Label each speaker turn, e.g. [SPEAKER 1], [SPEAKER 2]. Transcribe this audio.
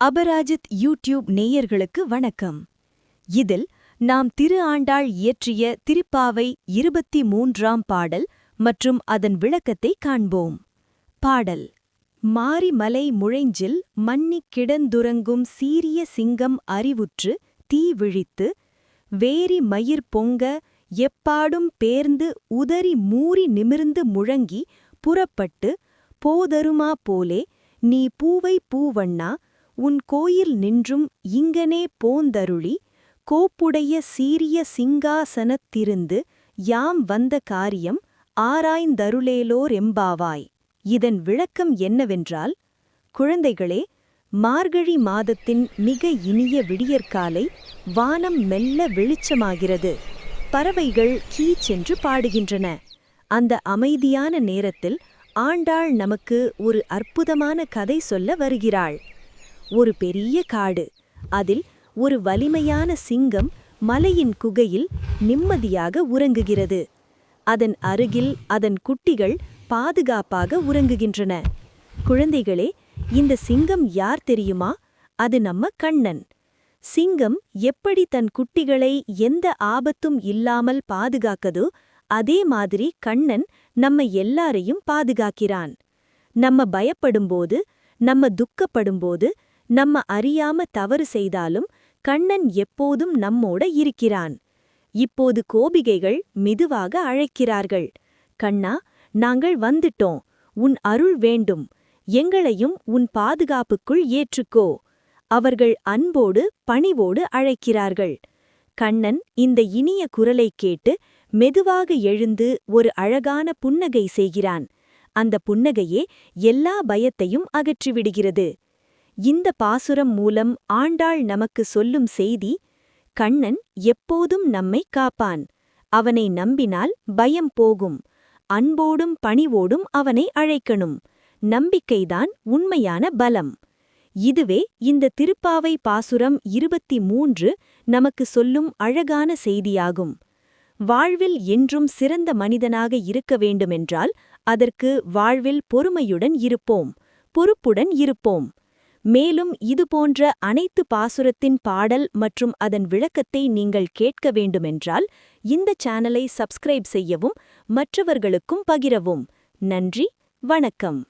[SPEAKER 1] Aparajith YouTube நேயர்களுக்கு வணக்கம். இதில் நாம் திரு ஆண்டாள் இயற்றிய திருப்பாவை இருபத்தி மூன்றாம் பாடல் மற்றும் அதன் விளக்கத்தை காண்போம். பாடல் மாரிமலை முழைஞ்சில் மன்னிக் கிடந்துறங்கும் சீரிய சிங்கம் அறிவுற்று தீ விழித்து வேரி மயிர் பொங்க எப்பாடும் பேர்ந்து உதறி மூறி நிமிர்ந்து முழங்கி புறப்பட்டு போதருமா போலே நீ பூவை பூவண்ணா உன் கோயில் நின்றும் இங்கனே போந்தருளி கோப்புடைய சீரிய சிங்காசனத்திருந்து யாம் வந்த காரியம் ஆராய்ந்தருளேலோரெம்பாவாய் இதன் விளக்கம் என்னவென்றால் குழந்தைகளே மார்கழி மாதத்தின் மிக இனிய விடியற்காலை வானம் மெல்ல வெளிச்சமாகிறது. பறவைகள் கீச்சென்று பாடுகின்றன. அந்த அமைதியான நேரத்தில் ஆண்டாள் நமக்கு ஒரு அற்புதமான கதை சொல்ல வருகிறாள். ஒரு பெரிய காடு. அதில் ஒரு வலிமையான சிங்கம் மலையின் குகையில் நிம்மதியாக உறங்குகிறது. அதன் அருகில் அதன் குட்டிகள் பாதுகாப்பாக உறங்குகின்றன. குழந்தைகளே இந்த சிங்கம் யார் தெரியுமா? அது நம்ம கண்ணன். சிங்கம் எப்படி தன் குட்டிகளை எந்த ஆபத்தும் இல்லாமல் பாதுகாக்கதோ அதே மாதிரி கண்ணன் நம்ம எல்லாரையும் பாதுகாக்கிறான். நம்ம பயப்படும்போது நம்ம துக்கப்படும்போது நம்ம அறியாம தவறு செய்தாலும் கண்ணன் எப்போதும் நம்மோட இருக்கிறான். இப்போது கோபிகைகள் மெதுவாக அழைக்கிறார்கள். கண்ணா நாங்கள் வந்துட்டோம். உன் அருள் வேண்டும். எங்களையும் உன் பாதுகாப்புக்குள் ஏற்றுக்கோ. அவர்கள் அன்போடு பணிவோடு அழைக்கிறார்கள். கண்ணன் இந்த இனிய குரலைக் கேட்டு மெதுவாக எழுந்து ஒரு அழகான புன்னகை செய்கிறான். அந்த புன்னகையே எல்லா பயத்தையும் அகற்றிவிடுகிறது. இந்த பாசுரம் மூலம் ஆண்டாள் நமக்கு சொல்லும் செய்தி கண்ணன் எப்போதும் நம்மை காப்பான். அவனை நம்பினால் பயம் போகும். அன்போடும் பணிவோடும் அவனை அழைக்கணும். நம்பிக்கைதான் உண்மையான பலம். இதுவே இந்த திருப்பாவை பாசுரம் இருபத்தி மூன்று நமக்கு சொல்லும் அழகான செய்தியாகும். வாழ்வில் என்றும் சிறந்த மனிதனாக இருக்க வேண்டுமென்றால் அதற்கு வாழ்வில் பொறுமையுடன் இருப்போம். பொறுப்புடன் இருப்போம். மேலும் இதுபோன்ற அனைத்து பாசுரத்தின் பாடல் மற்றும் அதன் விளக்கத்தை நீங்கள் கேட்க வேண்டுமென்றால் இந்த சேனலை சப்ஸ்கிரைப் செய்யவும் மற்றவர்களுக்கும் பகிரவும். நன்றி வணக்கம்.